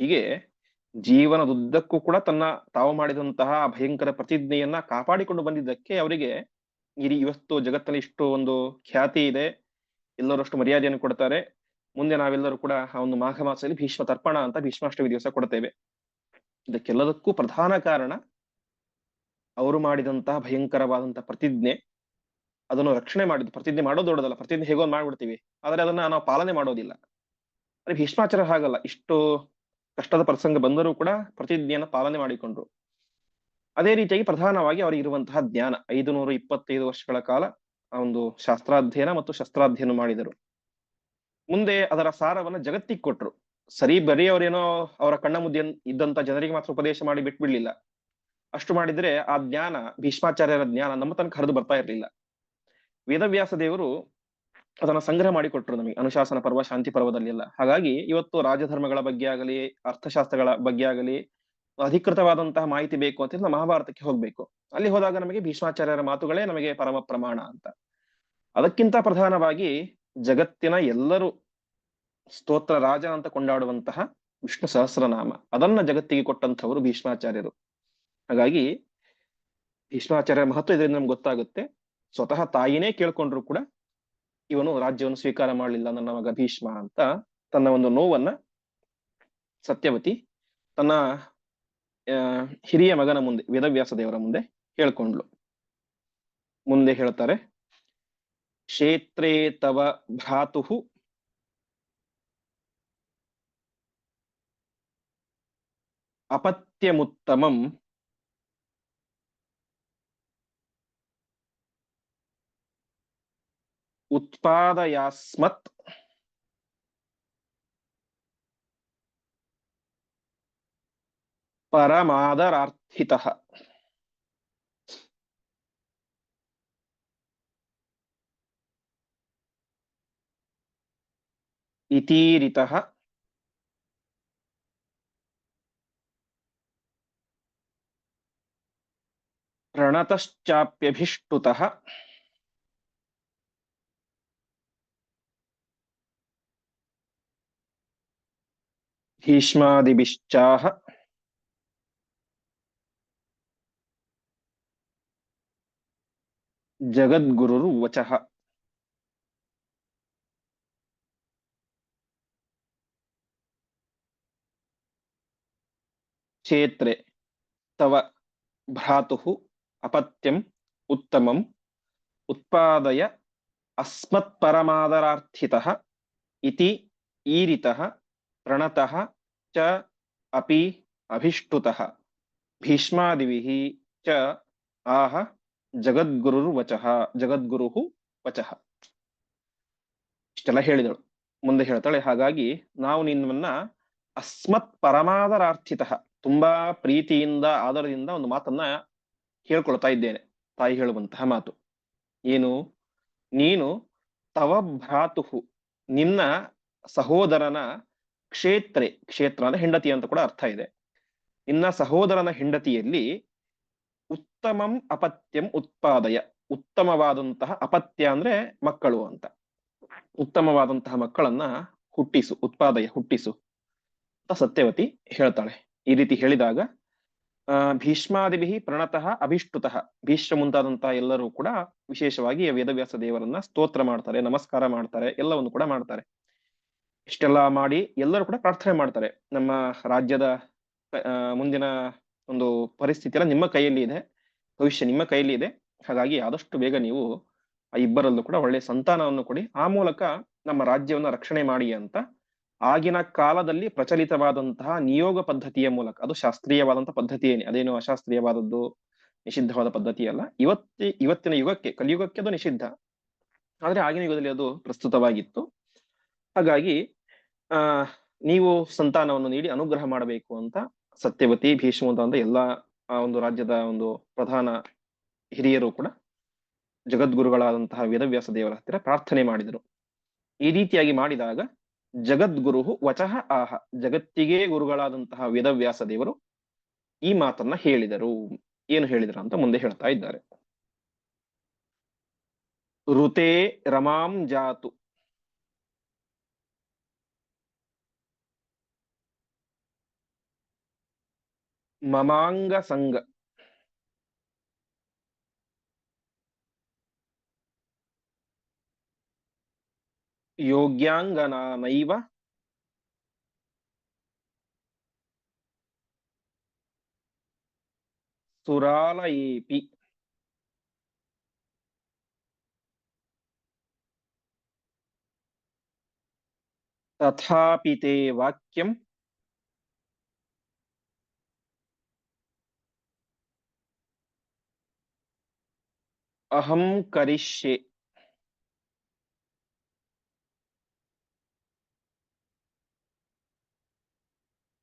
ಹೀಗೆ ಜೀವನದುದ್ದಕ್ಕೂ ಕೂಡ ತನ್ನ ತಾವು ಮಾಡಿದಂತಹ ಭಯಂಕರ ಪ್ರತಿಜ್ಞೆಯನ್ನ ಕಾಪಾಡಿಕೊಂಡು ಬಂದಿದ್ದಕ್ಕೆ ಅವರಿಗೆ ಈ ಇವತ್ತು ಜಗತ್ತಲ್ಲಿ ಇಷ್ಟು ಒಂದು ಖ್ಯಾತಿ ಇದೆ. ಎಲ್ಲರೂ ಅಷ್ಟು ಮರ್ಯಾದೆಯನ್ನು ಕೊಡ್ತಾರೆ. ಮುಂದೆ ನಾವೆಲ್ಲರೂ ಕೂಡ ಆ ಒಂದು ಮಾಘ ಮಾಸದಲ್ಲಿ ಭೀಷ್ಮ ತರ್ಪಣ ಅಂತ ಭೀಷ್ಮಾಷ್ಟಮಿ ದಿವಸ ಕೊಡ್ತೇವೆ. ಇದಕ್ಕೆಲ್ಲದಕ್ಕೂ ಪ್ರಧಾನ ಕಾರಣ ಅವರು ಮಾಡಿದಂತಹ ಭಯಂಕರವಾದಂತಹ ಪ್ರತಿಜ್ಞೆ. ಅದನ್ನು ರಕ್ಷಣೆ ಮಾಡಿದ್ದು, ಪ್ರತಿಜ್ಞೆ ಮಾಡೋದು ದೊಡ್ಡದಲ್ಲ. ಪ್ರತಿಜ್ಞೆ ಹೇಗೋ ಮಾಡ್ಬಿಡ್ತೀವಿ. ಆದರೆ ಅದನ್ನ ನಾವು ಪಾಲನೆ ಮಾಡೋದಿಲ್ಲ. ಅದೇ ಭೀಷ್ಮಾಚಾರ ಹಾಗಲ್ಲ. ಇಷ್ಟು ಕಷ್ಟದ ಪ್ರಸಂಗ ಬಂದರೂ ಕೂಡ ಪ್ರತಿಜ್ಞೆಯನ್ನು ಪಾಲನೆ ಮಾಡಿಕೊಂಡ್ರು. ಅದೇ ರೀತಿಯಾಗಿ ಪ್ರಧಾನವಾಗಿ ಅವರಿಗೆ ಇರುವಂತಹ ಜ್ಞಾನ ಐದು ನೂರ ಇಪ್ಪತ್ತೈದು ವರ್ಷಗಳ ಕಾಲ ಒಂದು ಶಾಸ್ತ್ರಾಧ್ಯಯನ ಮತ್ತು ಶಸ್ತ್ರಾಧ್ಯಯನ ಮಾಡಿದರು. ಮುಂದೆ ಅದರ ಸಾರವನ್ನ ಜಗತ್ತಿಗೆ ಕೊಟ್ಟರು ಸರಿ, ಬರೀ ಅವರೇನೋ ಅವರ ಕಣ್ಣ ಮುದ್ದೆ ಇದ್ದಂತ ಜನರಿಗೆ ಮಾತ್ರ ಉಪದೇಶ ಮಾಡಿ ಬಿಟ್ಬಿಡ್ಲಿಲ್ಲ. ಅಷ್ಟು ಮಾಡಿದ್ರೆ ಆ ಜ್ಞಾನ, ಭೀಷ್ಮಾಚಾರ್ಯರ ಜ್ಞಾನ ನಮ್ಮ ತನಕ ಹರಿದು ಬರ್ತಾ ಇರಲಿಲ್ಲ. ವೇದವ್ಯಾಸ ದೇವರು ಅದನ್ನ ಸಂಗ್ರಹ ಮಾಡಿಕೊಟ್ರು ನಮಗೆ, ಅನುಶಾಸನ ಪರ್ವ, ಶಾಂತಿ ಪರ್ವದಲ್ಲಿ ಎಲ್ಲ ಹಾಗಾಗಿ ಇವತ್ತು ರಾಜಧರ್ಮಗಳ ಬಗ್ಗೆ ಆಗಲಿ, ಅರ್ಥಶಾಸ್ತ್ರಗಳ ಬಗ್ಗೆ ಆಗಲಿ ಅಧಿಕೃತವಾದಂತಹ ಮಾಹಿತಿ ಬೇಕು ಅಂತ ಮಹಾಭಾರತಕ್ಕೆ ಹೋಗ್ಬೇಕು. ಅಲ್ಲಿ ಹೋದಾಗ ನಮಗೆ ಭೀಷ್ಮಾಚಾರ್ಯರ ಮಾತುಗಳೇ ನಮಗೆ ಪರಮ ಪ್ರಮಾಣ ಅಂತ. ಅದಕ್ಕಿಂತ ಪ್ರಧಾನವಾಗಿ ಜಗತ್ತಿನ ಎಲ್ಲರೂ ಸ್ತೋತ್ರ ರಾಜ ಅಂತ ಕೊಂಡಾಡುವಂತಹ ವಿಷ್ಣು ಸಹಸ್ರನಾಮ, ಅದನ್ನ ಜಗತ್ತಿಗೆ ಕೊಟ್ಟಂತವರು ಭೀಷ್ಮಾಚಾರ್ಯರು. ಹಾಗಾಗಿ ಭೀಷ್ಮಾಚಾರ್ಯರ ಮಹತ್ವ ಇದರಿಂದ ನಮ್ಗೆ ಗೊತ್ತಾಗುತ್ತೆ. ಸ್ವತಃ ತಾಯಿನೇ ಕೇಳ್ಕೊಂಡ್ರು ಕೂಡ ಇವನು ರಾಜ್ಯವನ್ನು ಸ್ವೀಕಾರ ಮಾಡಲಿಲ್ಲ ನನ್ನ ಮಗ ಭೀಷ್ಮ ಅಂತ ತನ್ನ ಒಂದು ನೋವನ್ನ ಸತ್ಯವತಿ ತನ್ನ ಹಿರಿಯ ಮಗನ ಮುಂದೆ ವೇದವ್ಯಾಸ ದೇವರ ಮುಂದೆ ಹೇಳ್ಕೊಂಡ್ಲು ಮುಂದೆ ಹೇಳ್ತಾರೆ ಕ್ಷೇತ್ರೇ ತವ ಭ್ರಾತು ಅಪತ್ಯಮುತ್ತಮಂ ಉತ್ಪಾದಯಾಸ್ಮತ್ ಪರಮಾದರಾರ್ಥಿತಃ ಇತೀರಿತಃ ರಣತಶ್ಚಾಪ್ಯಭಿಷ್ಟುತಃ ಭೀಷ್ಮಾದಿಭಿಶ್ಚಾಹ ಜಗದ್ಗುರುರು ವಚಃ ಕ್ಷೇತ್ರೆ ತವ ಭ್ರಾತುಃ ಅಪತ್ಯಂ ಉತ್ತಮಂ ಉತ್ಪಾದಯ ಅಸ್ಮತ್ಪರಮಾದರಾರ್ಥಿತಃ ಇತಿ ಈರಿತಃ ಪ್ರಣತಃ ಚ ಅಪಿ ಅಭಿಷ್ಟುತಃ ಭೀಷ್ಮಾದಿಭಿಃ ಚ ಆಹ ಜಗದ್ಗುರುರು ವಚಃ, ಜಗದ್ಗುರುಹು ವಚಃ. ಇಷ್ಟೆಲ್ಲ ಹೇಳಿದಳು. ಮುಂದೆ ಹೇಳ್ತಾಳೆ, ಹಾಗಾಗಿ ನಾವು ನಿನ್ನ ಅಸ್ಮತ್ ಪರಮಾದರಾರ್ಥಿತ, ತುಂಬಾ ಪ್ರೀತಿಯಿಂದ, ಆದರದಿಂದ ಒಂದು ಮಾತನ್ನ ಹೇಳ್ಕೊಳ್ತಾ ಇದ್ದೇನೆ, ತಾಯಿ ಹೇಳುವಂತಹ ಮಾತು. ಏನು? ನೀನು ತವ ಭ್ರಾತುಹು, ನಿನ್ನ ಸಹೋದರನ ಕ್ಷೇತ್ರೆ, ಕ್ಷೇತ್ರ ಅಂದ್ರೆ ಹೆಂಡತಿ ಅಂತ ಕೂಡ ಅರ್ಥ ಇದೆ. ನಿನ್ನ ಸಹೋದರನ ಹೆಂಡತಿಯಲ್ಲಿ ಉತ್ತಮಂ ಅಪತ್ಯಂ ಉತ್ಪಾದಯ. ಉತ್ತಮವಾದಂತಹ ಅಪತ್ಯ ಅಂದ್ರೆ ಮಕ್ಕಳು ಅಂತ. ಉತ್ತಮವಾದಂತಹ ಮಕ್ಕಳನ್ನ ಹುಟ್ಟಿಸು, ಉತ್ಪಾದಯ, ಹುಟ್ಟಿಸು ಅಂತ ಸತ್ಯವತಿ ಹೇಳ್ತಾಳೆ. ಈ ರೀತಿ ಹೇಳಿದಾಗ ಭೀಷ್ಮಾದಿಭಿ ಪ್ರಣತಃ ಅಭಿಷ್ಟುತಃ. ಭೀಷ್ಮ ಮುಂತಾದಂತಹ ಎಲ್ಲರೂ ಕೂಡ ವಿಶೇಷವಾಗಿ ವೇದವ್ಯಾಸ ದೇವರನ್ನ ಸ್ತೋತ್ರ ಮಾಡ್ತಾರೆ, ನಮಸ್ಕಾರ ಮಾಡ್ತಾರೆ, ಎಲ್ಲವನ್ನು ಕೂಡ ಮಾಡ್ತಾರೆ. ಇಷ್ಟೆಲ್ಲ ಮಾಡಿ ಎಲ್ಲರೂ ಕೂಡ ಪ್ರಾರ್ಥನೆ ಮಾಡ್ತಾರೆ. ನಮ್ಮ ರಾಜ್ಯದ ಮುಂದಿನ ಒಂದು ಪರಿಸ್ಥಿತಿ ಎಲ್ಲ ನಿಮ್ಮ ಕೈಯಲ್ಲಿ ಇದೆ. ಭವಿಷ್ಯ ನಿಮ್ಮ ಕೈಯಲ್ಲಿ ಇದೆ. ಹಾಗಾಗಿ ಆದಷ್ಟು ಬೇಗ ನೀವು ಆ ಇಬ್ಬರಲ್ಲೂ ಕೂಡ ಒಳ್ಳೆಯ ಸಂತಾನವನ್ನು ಕೊಡಿ. ಆ ಮೂಲಕ ನಮ್ಮ ರಾಜ್ಯವನ್ನ ರಕ್ಷಣೆ ಮಾಡಿ ಅಂತ ಆಗಿನ ಕಾಲದಲ್ಲಿ ಪ್ರಚಲಿತವಾದಂತಹ ನಿಯೋಗ ಪದ್ಧತಿಯ ಮೂಲಕ, ಅದು ಶಾಸ್ತ್ರೀಯವಾದಂತಹ ಪದ್ಧತಿ ಏನೇ ಅದೇನು ಅಶಾಸ್ತ್ರೀಯವಾದದ್ದು, ನಿಷಿದ್ಧವಾದ ಪದ್ಧತಿ ಅಲ್ಲ ಇವತ್ತಿ, ಇವತ್ತಿನ ಯುಗಕ್ಕೆ, ಕಲಿಯುಗಕ್ಕೆ ಅದು ನಿಷಿದ್ಧ. ಆದ್ರೆ ಆಗಿನ ಯುಗದಲ್ಲಿ ಅದು ಪ್ರಸ್ತುತವಾಗಿತ್ತು. ಹಾಗಾಗಿ, ಆ, ನೀವು ಸಂತಾನವನ್ನು ನೀಡಿ ಅನುಗ್ರಹ ಮಾಡಬೇಕು ಅಂತ ಸತ್ಯವತಿ ಭೀಷ್ಮ ಅಂತ ಎಲ್ಲ ಆ ಒಂದು ರಾಜ್ಯದ ಒಂದು ಪ್ರಧಾನ ಹಿರಿಯರು ಕೂಡ ಜಗದ್ಗುರುಗಳಾದಂತಹ ವೇದವ್ಯಾಸ ದೇವರ ಹತ್ತಿರ ಪ್ರಾರ್ಥನೆ ಮಾಡಿದರು. ಈ ರೀತಿಯಾಗಿ ಮಾಡಿದಾಗ ಜಗದ್ಗುರು ವಚಃ ಆಹ, ಜಗತ್ತಿಗೆ ಗುರುಗಳಾದಂತಹ ವೇದವ್ಯಾಸ ದೇವರು ಈ ಮಾತನ್ನ ಹೇಳಿದರು. ಏನು ಹೇಳಿದರು ಅಂತ ಮುಂದೆ ಹೇಳ್ತಾ ಇದ್ದಾರೆ. ಋತೆ ರಮಾಂ ಜಾತು. ಮಮಾಂಗ ಸಂಗ ಯೋಗ್ಯಾಂಗನಾನೈವ ಸುರಾಲಯೇಪಿ ತಥಾಪಿ ತೇ ವಾಕ್ಯಂ ಅಹಂ ಕರಿಷ್ಯೆ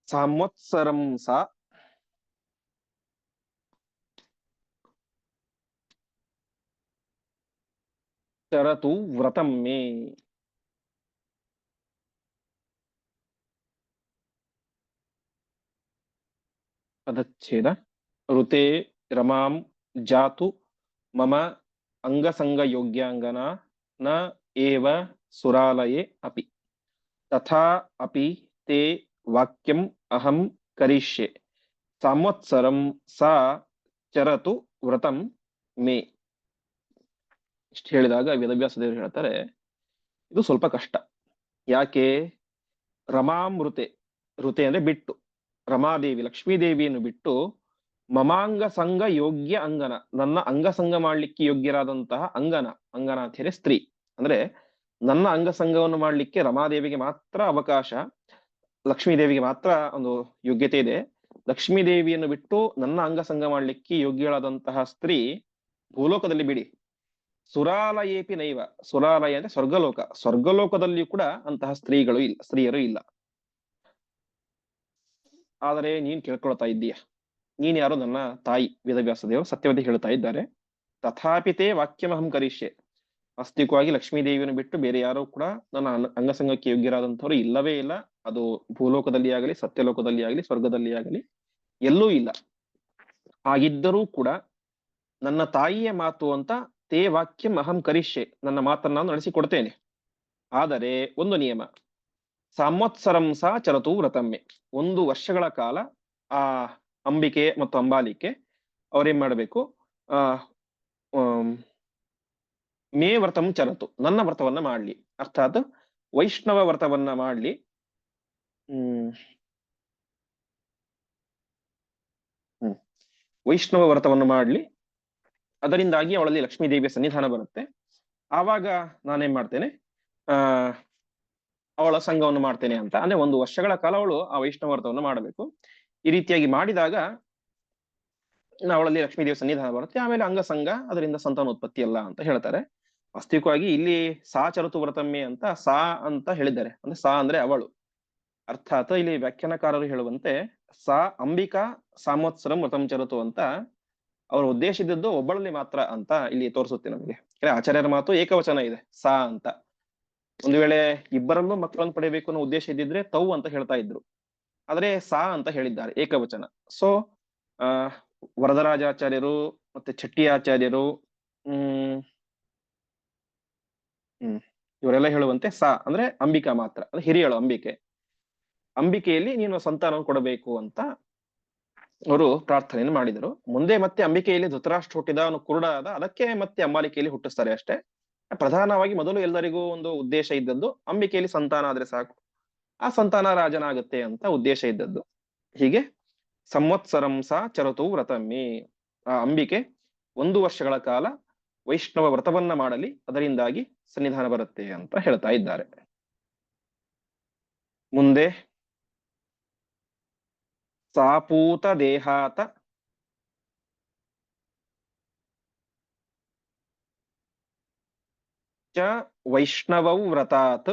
ಸಂವತ್ಸರಂ ಸಾ ಚರತು ವ್ರತಂ ಮೇ ಪದಚ್ಛೇದ ಋತೆ ರಮಾಂ ಜಾತು ಮಮ ಅಂಗಸಂಗ ಯೋಗ್ಯಾಂಗನ ನ ಏವ ಸುರಾಲಯೇ ಅಪಿ ತಥಾ ಅಪಿ ತೇ ವಾಕ್ಯಂ ಅಹಂ ಕರಿಷ್ಯೆ ಸಂವತ್ಸರಂ ಸಾ ಚರತು ವ್ರತಂ ಮೇ ಇಷ್ಟು ಹೇಳಿದಾಗ ವೇದವ್ಯಾಸ ದೇವರು ಹೇಳ್ತಾರೆ, ಇದು ಸ್ವಲ್ಪ ಕಷ್ಟ. ಯಾಕೆ? ರಮಾಮೃತೆ, ಋತೆ ಅಂದ್ರೆ ಬಿಟ್ಟು. ರಮಾದೇವಿ, ಲಕ್ಷ್ಮೀದೇವಿಯನ್ನು ಬಿಟ್ಟು ಮಮಾಂಗ ಸಂಘ ಯೋಗ್ಯ ಅಂಗನ. ನನ್ನ ಅಂಗಸಂಗ ಮಾಡ್ಲಿಕ್ಕೆ ಯೋಗ್ಯರಾದಂತಹ ಅಂಗನ ಅಂಗನ ಅಂತ ಹೇಳಿ ಸ್ತ್ರೀ. ಅಂದ್ರೆ ನನ್ನ ಅಂಗಸಂಗವನ್ನು ಮಾಡ್ಲಿಕ್ಕೆ ರಮಾದೇವಿಗೆ ಮಾತ್ರ ಅವಕಾಶ, ಲಕ್ಷ್ಮೀದೇವಿಗೆ ಮಾತ್ರ ಒಂದು ಯೋಗ್ಯತೆ ಇದೆ. ಲಕ್ಷ್ಮೀದೇವಿಯನ್ನು ಬಿಟ್ಟು ನನ್ನ ಅಂಗಸಂಗ ಮಾಡ್ಲಿಕ್ಕೆ ಯೋಗ್ಯಳಾದಂತಹ ಸ್ತ್ರೀ ಭೂಲೋಕದಲ್ಲಿ ಬಿಡಿ. ಸುರಾಲಯೇಪಿ ನೈವ. ಸುರಾಲಯ ಅಂದ್ರೆ ಸ್ವರ್ಗಲೋಕ. ಸ್ವರ್ಗಲೋಕದಲ್ಲಿಯೂ ಕೂಡ ಅಂತಹ ಸ್ತ್ರೀಗಳು ಇಲ್ಲ, ಸ್ತ್ರೀಯರು ಇಲ್ಲ. ಆದರೆ ನೀನ್ ಕೇಳ್ಕೊಳ್ತಾ ಇದ್ದೀಯ? ನೀನ್ ಯಾರೋ ನನ್ನ ತಾಯಿ ವೇದವ್ಯಾಸ ದೇವರು ಸತ್ಯವತಿ ಹೇಳ್ತಾ ಇದ್ದಾರೆ. ತಥಾಪಿತೇ ವಾಕ್ಯಮಹಂ ಕರಿಷ್ಯೆ. ವಾಸ್ತವಿಕವಾಗಿ ಲಕ್ಷ್ಮೀ ದೇವಿಯನ್ನು ಬಿಟ್ಟು ಬೇರೆ ಯಾರೋ ಕೂಡ ನನ್ನ ಅಂಗಸಂಗಕ್ಕೆ ಯೋಗ್ಯರಾದಂಥವ್ರು ಇಲ್ಲವೇ ಇಲ್ಲ. ಅದು ಭೂಲೋಕದಲ್ಲಿ ಆಗಲಿ, ಸತ್ಯಲೋಕದಲ್ಲಿ ಆಗಲಿ, ಸ್ವರ್ಗದಲ್ಲಿ ಆಗಲಿ, ಎಲ್ಲೂ ಇಲ್ಲ. ಹಾಗಿದ್ದರೂ ಕೂಡ ನನ್ನ ತಾಯಿಯ ಮಾತು ಅಂತ ತೇ ವಾಕ್ಯಂ ಅಹಂ ಕರಿಷ್ಯೆ ನನ್ನ ಮಾತನ್ನು ನಾನು ನಡೆಸಿಕೊಡ್ತೇನೆ. ಆದರೆ ಒಂದು ನಿಯಮ. ಸಂವತ್ಸರಂ ಸಹ ಚರತು ವ್ರತಮ್ಮೆ. ಒಂದು ವರ್ಷಗಳ ಕಾಲ ಆ ಅಂಬಿಕೆ ಮತ್ತು ಅಂಬಾಲಿಕೆ, ಅವ್ರೇನ್ ಮಾಡಬೇಕು? ಆ ಮೇ ವ್ರತಂ ಚರತು, ನನ್ನ ವ್ರತವನ್ನ ಮಾಡ್ಲಿ. ಅರ್ಥಾತ್ ವೈಷ್ಣವ ವ್ರತವನ್ನ ಮಾಡ್ಲಿ. ಹ್ಮ್. ಹ್ಮ್. ವೈಷ್ಣವ ವ್ರತವನ್ನು ಮಾಡ್ಲಿ. ಅದರಿಂದಾಗಿ ಅವಳಲ್ಲಿ ಲಕ್ಷ್ಮೀ ದೇವಿಯ ಸನ್ನಿಧಾನ ಬರುತ್ತೆ. ಆವಾಗ ನಾನೇನ್ ಮಾಡ್ತೇನೆ? ಆ, ಅವಳ ಸಂಘವನ್ನು ಮಾಡ್ತೇನೆ ಅಂತ. ಅಂದ್ರೆ ಒಂದು ವರ್ಷಗಳ ಕಾಲ ಅವಳು ಆ ವೈಷ್ಣವ ವ್ರತವನ್ನು ಮಾಡಬೇಕು. ಈ ರೀತಿಯಾಗಿ ಮಾಡಿದಾಗ ಅವಳಲ್ಲಿ ಲಕ್ಷ್ಮೀ ದೇವಿ ಸನ್ನಿಧಾನ ಬರುತ್ತೆ. ಆಮೇಲೆ ಅಂಗಸಂಗ ಅದರಿಂದ ಸಂತಾನೋತ್ಪತ್ತಿ ಅಲ್ಲ ಅಂತ ಹೇಳ್ತಾರೆ. ವಾಸ್ತವಿಕವಾಗಿ ಇಲ್ಲಿ ಸಾ ಚರತು ವ್ರತಮ್ಮೆ ಅಂತ ಸಾ ಅಂತ ಹೇಳಿದ್ದಾರೆ. ಅಂದ್ರೆ ಸಾ ಅಂದ್ರೆ ಅವಳು. ಅರ್ಥಾತ್ ಇಲ್ಲಿ ವ್ಯಾಖ್ಯಾನಕಾರರು ಹೇಳುವಂತೆ ಸಾ ಅಂಬಿಕಾ ಸಾಮೋತ್ಸರಂ ವ್ರತಂ ಚರತು ಅಂತ ಅವರ ಉದ್ದೇಶ ಇದ್ದದ್ದು ಒಬ್ಬಳಲ್ಲಿ ಮಾತ್ರ ಅಂತ ಇಲ್ಲಿ ತೋರಿಸುತ್ತೆ ನಮಗೆ. ಆಚಾರ್ಯರ ಮಾತು ಏಕವಚನ ಇದೆ. ಸಾ ಅಂತ. ಒಂದು ವೇಳೆ ಇಬ್ಬರಲ್ಲೂ ಮಕ್ಕಳನ್ನು ಪಡೆಯಬೇಕು ಅನ್ನೋ ಉದ್ದೇಶ ಇದ್ದಿದ್ರೆ ತೌ ಅಂತ ಹೇಳ್ತಾ ಇದ್ರು. ಆದ್ರೆ ಸಾ ಅಂತ ಹೇಳಿದ್ದಾರೆ ಏಕವಚನ. ಸೊ ಆ, ವರದರಾಜಾಚಾರ್ಯರು ಮತ್ತೆ ಚಟ್ಟಿ ಆಚಾರ್ಯರು ಹ್ಮ್, ಇವರೆಲ್ಲ ಹೇಳುವಂತೆ ಸಾ ಅಂದ್ರೆ ಅಂಬಿಕಾ ಮಾತ್ರ, ಅಂದ್ರೆ ಹಿರಿಯಳು ಅಂಬಿಕೆ. ಅಂಬಿಕೆಯಲ್ಲಿ ನೀನು ಸಂತಾನ ಕೊಡಬೇಕು ಅಂತ ಅವರು ಪ್ರಾರ್ಥನೆಯನ್ನು ಮಾಡಿದರು. ಮುಂದೆ ಮತ್ತೆ ಅಂಬಿಕೆಯಲ್ಲಿ ಧೃತರಾಷ್ಟ್ರ ಹುಟ್ಟಿದ ಅವನು ಕುರುಡಾದ ಅದಕ್ಕೆ ಮತ್ತೆ ಅಂಬಾಲಿಕೆಯಲ್ಲಿ ಹುಟ್ಟಿಸ್ತಾರೆ ಅಷ್ಟೇ. ಪ್ರಧಾನವಾಗಿ ಮೊದಲು ಎಲ್ಲರಿಗೂ ಒಂದು ಉದ್ದೇಶ ಇದ್ದದ್ದು ಅಂಬಿಕೆಯಲ್ಲಿ ಸಂತಾನ ಆದ್ರೆ ಸಾಕು. ಆ ಸಂತಾನ ರಾಜನಾಗುತ್ತೆ ಅಂತ ಉದ್ದೇಶ ಇದ್ದದ್ದು. ಹೀಗೆ ಸಂವತ್ಸರಂ ಸಾ ಚರತು ವ್ರತಮ್ಮಿ ಆ ಅಂಬಿಕೆ ಒಂದು ವರ್ಷಗಳ ಕಾಲ ವೈಷ್ಣವ ವ್ರತವನ್ನ ಮಾಡಲಿ, ಅದರಿಂದಾಗಿ ಸನ್ನಿಧಾನ ಬರುತ್ತೆ ಅಂತ ಹೇಳ್ತಾ ಇದ್ದಾರೆ. ಮುಂದೆ ಸಾಪೂತ ದೇಹಾತ ಚ ವೈಷ್ಣವೌ ವ್ರತಾತ್.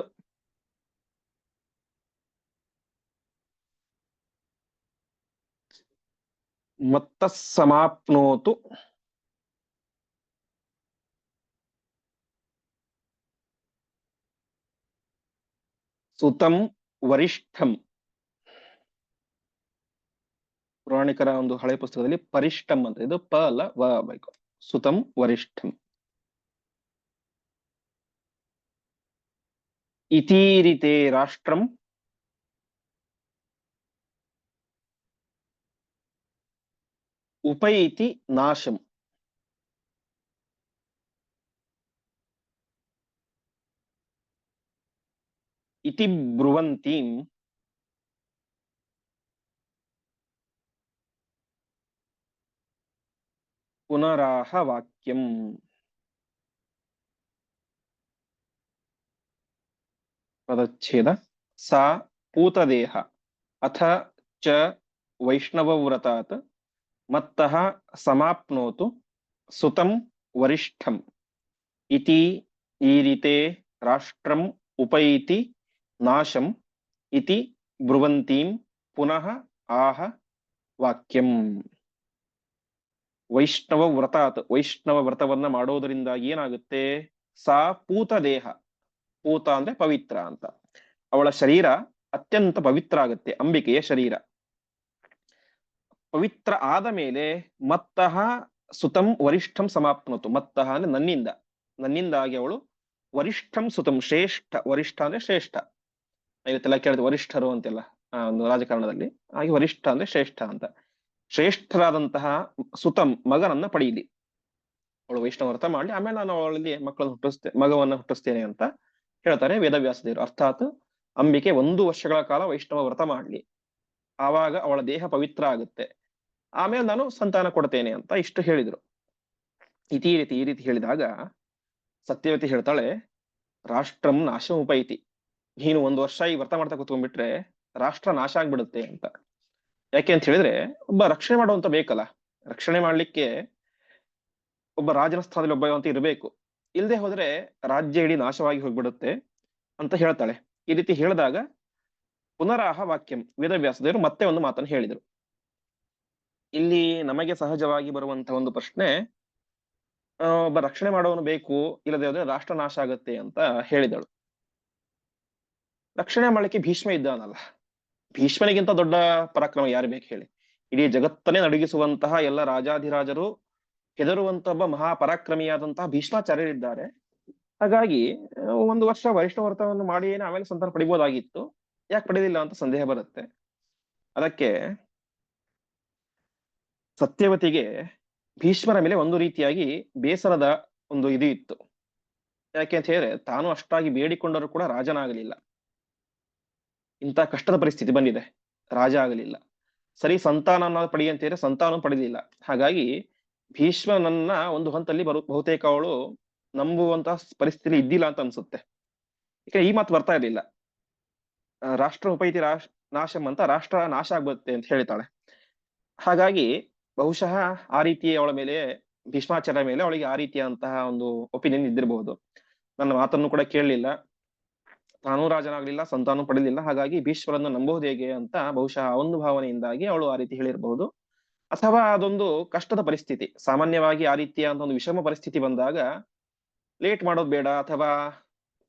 ಮತ್ತ ಸಮಾಪ್ನೋತು ಸುತಂ ವರಿಷ್ಠಂ. ಪುರಾಣಿಕರ ಒಂದು ಹಳೆ ಪುಸ್ತಕದಲ್ಲಿ ಪರಿಷ್ಠಂ ಅಂತ, ಇದು ಪ ಅಲ್ಲ, ವ ಬೇಕು ಸುತಂ ವರಿಷ್ಠಂ. ಇತೀರಿತೆ ರಾಷ್ಟ್ರಂ ಉಪೈತಿ ನಾಶಂ ಇತಿ ಬ್ರುವಂತೀಂ ಪುನರಾಹ ವಾಕ್ಯಂ ಪದಚ್ಛೇದ ಸಾ ಪೂತದೇಹ ಅಥ ಚ ವೈಷ್ಣವವ್ರತಾತ್ ಮತ್ತಃ ಸಮಾಪ್ನೋತು ಸುತಂ ವರಿಷ್ಠಂ. ಇತಿ ಈ ರೀತೆ ರಾಷ್ಟ್ರಂ ಉಪೈತಿ ನಾಶಂ ಇತಿ ಬ್ರುವಂತೀಂ ಪುನಃ ಆಹ ವಾಕ್ಯಂ. ವೈಷ್ಣವ ವ್ರತಾತ್, ವೈಷ್ಣವ ವ್ರತವನ್ನ ಮಾಡೋದರಿಂದ ಏನಾಗುತ್ತೆ? ಸಾ ಪೂತ ದೇಹ. ಪೂತ ಅಂದ್ರೆ ಪವಿತ್ರ ಅಂತ. ಅವಳ ಶರೀರ ಅತ್ಯಂತ ಪವಿತ್ರ ಆಗುತ್ತೆ, ಅಂಬಿಕೆಯ ಶರೀರ. ಪವಿತ್ರ ಆದ ಮೇಲೆ ಮತ್ತಹ ಸುತಂ ವರಿಷ್ಠಂ ಸಮಾಪ್ನೋತು. ಮತ್ತಃ ಅಂದ್ರೆ ನನ್ನಿಂದ. ನನ್ನಿಂದಾಗಿ ಅವಳು ವರಿಷ್ಠಂ ಸುತಂ ಶ್ರೇಷ್ಠ. ವರಿಷ್ಠ ಅಂದ್ರೆ ಶ್ರೇಷ್ಠ. ಇವತ್ತೆಲ್ಲ ಕೇಳಿದ, ವರಿಷ್ಠರು ಅಂತೆಲ್ಲ, ಆ ಒಂದು ರಾಜಕಾರಣದಲ್ಲಿ. ಹಾಗೆ ವರಿಷ್ಠ ಅಂದ್ರೆ ಶ್ರೇಷ್ಠ ಅಂತ. ಶ್ರೇಷ್ಠರಾದಂತಹ ಸುತಂ ಮಗನನ್ನ ಪಡೆಯಲಿ ಅವಳು ವೈಷ್ಣವ ವ್ರತ ಮಾಡ್ಲಿ ಆಮೇಲೆ ನಾನು ಅವಳಲ್ಲಿ ಮಕ್ಕಳನ್ನು ಹುಟ್ಟಿಸ್ತೆ, ಮಗವನ್ನ ಹುಟ್ಟಿಸ್ತೇನೆ ಅಂತ ಹೇಳ್ತಾರೆ ವೇದವ್ಯಾಸದೇವರು. ಅರ್ಥಾತ್ ಅಂಬಿಕೆ ಒಂದು ವರ್ಷಗಳ ಕಾಲ ವೈಷ್ಣವ ವ್ರತ ಮಾಡ್ಲಿ. ಆವಾಗ ಅವಳ ದೇಹ ಪವಿತ್ರ ಆಗುತ್ತೆ. ಆಮೇಲೆ ನಾನು ಸಂತಾನ ಕೊಡ್ತೇನೆ ಅಂತ ಇಷ್ಟು ಹೇಳಿದ್ರು. ಇತಿ ರೀತಿ, ಈ ರೀತಿ ಹೇಳಿದಾಗ ಸತ್ಯವತಿ ಹೇಳ್ತಾಳೆ, ರಾಷ್ಟ್ರಂ ನಾಶ ಉಪೈತಿ. ನೀನು ಒಂದು ವರ್ಷ ಈ ವ್ರತ ಮಾಡ್ತಾ ಕೂತ್ಕೊಂಡ್ಬಿಟ್ರೆ ರಾಷ್ಟ್ರ ನಾಶ ಆಗ್ಬಿಡುತ್ತೆ ಅಂತ. ಯಾಕೆ ಅಂತ ಹೇಳಿದ್ರೆ, ಒಬ್ಬ ರಕ್ಷಣೆ ಮಾಡುವಂತ ಬೇಕಲ್ಲ. ರಕ್ಷಣೆ ಮಾಡ್ಲಿಕ್ಕೆ ಒಬ್ಬ ರಾಜನ ಸ್ಥಾನದಲ್ಲಿ ಒಬ್ಬ ಅಂತ ಇರಬೇಕು. ಇಲ್ಲದೆ ಹೋದ್ರೆ ರಾಜ್ಯ ಇಡೀ ನಾಶವಾಗಿ ಹೋಗ್ಬಿಡುತ್ತೆ ಅಂತ ಹೇಳ್ತಾಳೆ. ಈ ರೀತಿ ಹೇಳಿದಾಗ ಪುನರಾಹ ವಾಕ್ಯಂ ವೇದವ್ಯಾಸದೇವರು ಮತ್ತೆ ಒಂದು ಮಾತನ್ನು ಹೇಳಿದರು. ಇಲ್ಲಿ ನಮಗೆ ಸಹಜವಾಗಿ ಬರುವಂತಹ ಒಂದು ಪ್ರಶ್ನೆ ಒಬ್ಬ ರಕ್ಷಣೆ ಮಾಡೋನು ಬೇಕು, ಇಲ್ಲದೆ ಹೋದ್ರೆ ರಾಷ್ಟ್ರ ನಾಶ ಆಗತ್ತೆ ಅಂತ ಹೇಳಿದಳು. ರಕ್ಷಣೆ ಮಾಡ್ಲಿಕ್ಕೆ ಭೀಷ್ಮ ಇದ್ದಾನಲ್ಲ, ಭೀಷ್ಮನಿಗಿಂತ ದೊಡ್ಡ ಪರಾಕ್ರಮ ಯಾರು ಬೇಕು ಹೇಳಿ. ಇಡೀ ಜಗತ್ತನ್ನೇ ನಡುಗಿಸುವಂತಹ ಎಲ್ಲ ರಾಜಾಧಿರಾಜರು ಹೆದರುವಂತ ಒಬ್ಬ ಮಹಾಪರಾಕ್ರಮಿಯಾದಂತಹ ಭೀಷ್ಮಾಚಾರ್ಯರಿದ್ದಾರೆ. ಹಾಗಾಗಿ ಒಂದು ವರ್ಷ ವರಿಷ್ಠ ವರ್ತವನ್ನು ಮಾಡಿ, ಆಮೇಲೆ ಸಂತಾನ ಪಡಿಬೋದಾಗಿತ್ತು. ಯಾಕೆ ಪಡೆದಿಲ್ಲ ಅಂತ ಸಂದೇಹ ಬರುತ್ತೆ. ಅದಕ್ಕೆ ಸತ್ಯವತಿಗೆ ಭೀಷ್ಮರ ಮೇಲೆ ಒಂದು ರೀತಿಯಾಗಿ ಬೇಸರದ ಒಂದು ಇದು ಇತ್ತು. ಯಾಕೆ ಅಂತ ಹೇಳಿದ್ರೆ ತಾನು ಅಷ್ಟಾಗಿ ಬೇಡಿಕೊಂಡರೂ ಕೂಡ ರಾಜನಾಗಲಿಲ್ಲ. ಇಂಥ ಕಷ್ಟದ ಪರಿಸ್ಥಿತಿ ಬಂದಿದೆ. ರಾಜ ಆಗಲಿಲ್ಲ. ಸರಿ ಸಂತಾನ ಪಡಿ ಅಂತ ಹೇಳಿದ್ರೆ ಸಂತಾನ ಪಡೆದಿಲ್ಲ. ಹಾಗಾಗಿ ಭೀಷ್ಮನನ್ನ ಒಂದು ಹಂತಲ್ಲಿ ಬರು, ಬಹುತೇಕ ಅವಳು ನಂಬುವಂತಹ ಪರಿಸ್ಥಿತಿ ಇದ್ದಿಲ್ಲ ಅಂತ ಅನ್ಸುತ್ತೆ. ಯಾಕಂದ್ರೆ ಈ ಮಾತು ಬರ್ತಾ ಇರಲಿಲ್ಲ. ರಾಷ್ಟ್ರ ಉಪೈತಿ ರಾಶ್, ನಾಶಂ ಅಂತ ರಾಷ್ಟ್ರ ನಾಶ ಆಗ್ಬತ್ತೆ ಅಂತ ಹೇಳ್ತಾಳೆ. ಹಾಗಾಗಿ ಬಹುಶಃ ಆ ರೀತಿ ಅವಳ ಮೇಲೆ ಭೀಷ್ಮಾಚಾರ್ಯ ಮೇಲೆ ಅವಳಿಗೆ ಆ ರೀತಿಯಾದಂತಹ ಒಂದು ಒಪಿನಿಯನ್ ಇದ್ದಿರಬಹುದು ನನ್ನ ಮಾತನ್ನು ಕೂಡ ಕೇಳಲಿಲ್ಲ. ತಾನೂ ರಾಜನಾಗಲಿಲ್ಲ, ಸಂತಾನ ಪಡೆಯಲಿಲ್ಲ ಹಾಗಾಗಿ ಭೀಷ್ಮರನ್ನು ನಂಬಹುದು ಹೇಗೆ ಅಂತ ಬಹುಶಃ ಒಂದು ಭಾವನೆಯಿಂದಾಗಿ ಅವಳು ಆ ರೀತಿ ಹೇಳಿರಬಹುದು ಅಥವಾ ಅದೊಂದು ಕಷ್ಟದ ಪರಿಸ್ಥಿತಿ. ಸಾಮಾನ್ಯವಾಗಿ ಆ ರೀತಿಯ ಒಂದು ವಿಷಮ ಪರಿಸ್ಥಿತಿ ಬಂದಾಗ ಲೇಟ್ ಮಾಡೋದು ಬೇಡ ಅಥವಾ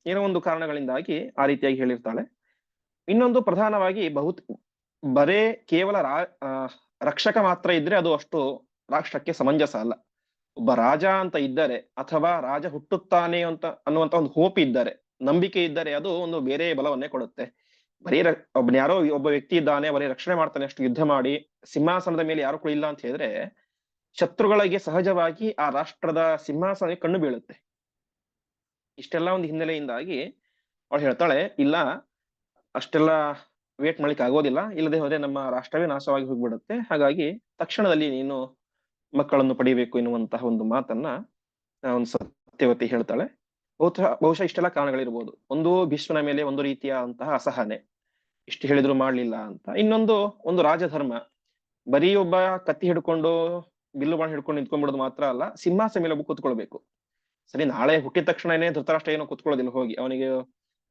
ಏನೋ ಒಂದು ಕಾರಣಗಳಿಂದಾಗಿ ಆ ರೀತಿಯಾಗಿ ಹೇಳಿರ್ತಾಳೆ. ಇನ್ನೊಂದು ಪ್ರಧಾನವಾಗಿ ಬಹುತ್ ಬರೇ ಕೇವಲ ರಾ ರಕ್ಷಕ ಮಾತ್ರ ಇದ್ರೆ ಅದು ಅಷ್ಟು ರಾಷ್ಟ್ರಕ್ಕೆ ಸಮಂಜಸ ಅಲ್ಲ. ಒಬ್ಬ ರಾಜ ಅಂತ ಇದ್ದರೆ ಅಥವಾ ರಾಜ ಹುಟ್ಟುತ್ತಾನೆ ಅಂತ ಅನ್ನುವಂತ ಒಂದು ಹೋಪ್ ಇದ್ದರೆ, ನಂಬಿಕೆ ಇದ್ದರೆ ಅದು ಒಂದು ಬೇರೆ ಬಲವನ್ನೇ ಕೊಡುತ್ತೆ. ಬರೀ ಒಬ್ಬನ ಯಾರೋ ಒಬ್ಬ ವ್ಯಕ್ತಿ ಇದ್ದಾನೆ, ಬರೀ ರಕ್ಷಣೆ ಮಾಡ್ತಾನೆ, ಅಷ್ಟು ಯುದ್ಧ ಮಾಡಿ, ಸಿಂಹಾಸನದ ಮೇಲೆ ಯಾರು ಕೂಡ ಇಲ್ಲ ಅಂತ ಹೇಳಿದ್ರೆ ಶತ್ರುಗಳಿಗೆ ಸಹಜವಾಗಿ ಆ ರಾಷ್ಟ್ರದ ಸಿಂಹಾಸನ ಕಣ್ಣು ಬೀಳುತ್ತೆ. ಇಷ್ಟೆಲ್ಲ ಒಂದು ಹಿನ್ನೆಲೆಯಿಂದಾಗಿ ಅವಳು ಹೇಳ್ತಾಳೆ, ಇಲ್ಲ, ಅಷ್ಟೆಲ್ಲ ವೇಟ್ ಮಾಡ್ಲಿಕ್ಕೆ ಆಗೋದಿಲ್ಲ. ಇಲ್ಲದೆ ಹೋದ್ರೆ ನಮ್ಮ ರಾಷ್ಟ್ರವೇ ನಾಶವಾಗಿ ಹೋಗ್ಬಿಡುತ್ತೆ. ಹಾಗಾಗಿ ತಕ್ಷಣದಲ್ಲಿ ನೀನು ಮಕ್ಕಳನ್ನು ಪಡಿಬೇಕು ಎನ್ನುವಂತಹ ಒಂದು ಮಾತನ್ನ ಒಂದು ಸತ್ಯವತಿ ಹೇಳ್ತಾಳೆ. ಬಹುಶಃ ಬಹುಶಃ ಇಷ್ಟೆಲ್ಲ ಕಾರಣಗಳಿರ್ಬೋದು. ಒಂದು ಭೀಷ್ಮನ ಮೇಲೆ ಒಂದು ರೀತಿಯ ಅಂತಹ ಅಸಹನೆ. ಇಷ್ಟು ಹೇಳಿದ್ರು ಮಾಡ್ಲಿಲ್ಲ ಅಂತ. ಇನ್ನೊಂದು, ಒಂದು ರಾಜಧರ್ಮ. ಬರೀ ಒಬ್ಬ ಕತ್ತಿ ಹಿಡ್ಕೊಂಡು, ಬಿಲ್ಲು ಬಾಣ ಹಿಡ್ಕೊಂಡು ನಿಂತ್ಕೊಂಡ್ಬಿಡೋದು ಮಾತ್ರ ಅಲ್ಲ, ಸಿಂಹಾಸನ ಮೇಲೆ ಒಬ್ಬ ಕೂತ್ಕೊಳ್ಬೇಕು. ಸರಿ, ನಾಳೆ ಹುಟ್ಟಿದ ತಕ್ಷಣನೇ ಧೃತರಾಷ್ಟ್ರ ಏನೋ ಕೂತ್ಕೊಳ್ಳೋದಿಲ್ಲ, ಹೋಗಿ. ಅವನಿಗೆ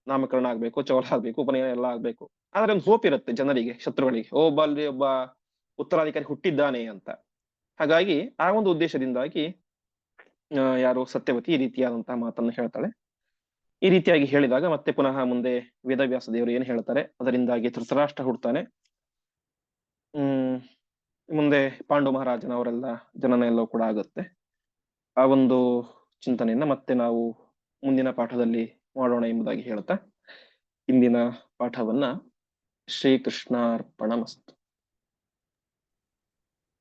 ನಾಮಕರಣ ಆಗ್ಬೇಕು ಚೌಲ ಆಗ್ಬೇಕು, ಉಪನಯನ ಎಲ್ಲ ಆಗ್ಬೇಕು. ಆದ್ರೆ ಒಂದು ಹೋಪ್ ಇರುತ್ತೆ ಜನರಿಗೆ, ಶತ್ರುಗಳಿಗೆ. ಒಬ್ಬ ಅಲ್ಲಿ ಒಬ್ಬ ಉತ್ತರಾಧಿಕಾರಿ ಹುಟ್ಟಿದ್ದಾನೆ ಅಂತ. ಹಾಗಾಗಿ ಆ ಒಂದು ಉದ್ದೇಶದಿಂದಾಗಿ ಯಾರು ಸತ್ಯವತಿ ಈ ರೀತಿಯಾದಂತಹ ಮಾತನ್ನು ಹೇಳ್ತಾಳೆ. ಈ ರೀತಿಯಾಗಿ ಹೇಳಿದಾಗ ಮತ್ತೆ ಪುನಃ ಮುಂದೆ ವೇದವ್ಯಾಸ ದೇವರು ಏನ್ ಹೇಳ್ತಾರೆ? ಅದರಿಂದಾಗಿ ಧೃತರಾಷ್ಟ್ರ ಹುಡ್ತಾನೆ ಹ್ಮ್, ಮುಂದೆ ಪಾಂಡು ಮಹಾರಾಜನವರೆಲ್ಲ ಜನನ ಎಲ್ಲವೂ ಕೂಡ ಆಗುತ್ತೆ. ಆ ಒಂದು ಚಿಂತನೆಯನ್ನ ಮತ್ತೆ ನಾವು ಮುಂದಿನ ಪಾಠದಲ್ಲಿ ಮಾಡೋಣ ಎಂಬುದಾಗಿ ಹೇಳ್ತಾ ಇಂದಿನ ಪಾಠವನ್ನ ಶ್ರೀಕೃಷ್ಣಾರ್ಪಣ ಮಸ್ತು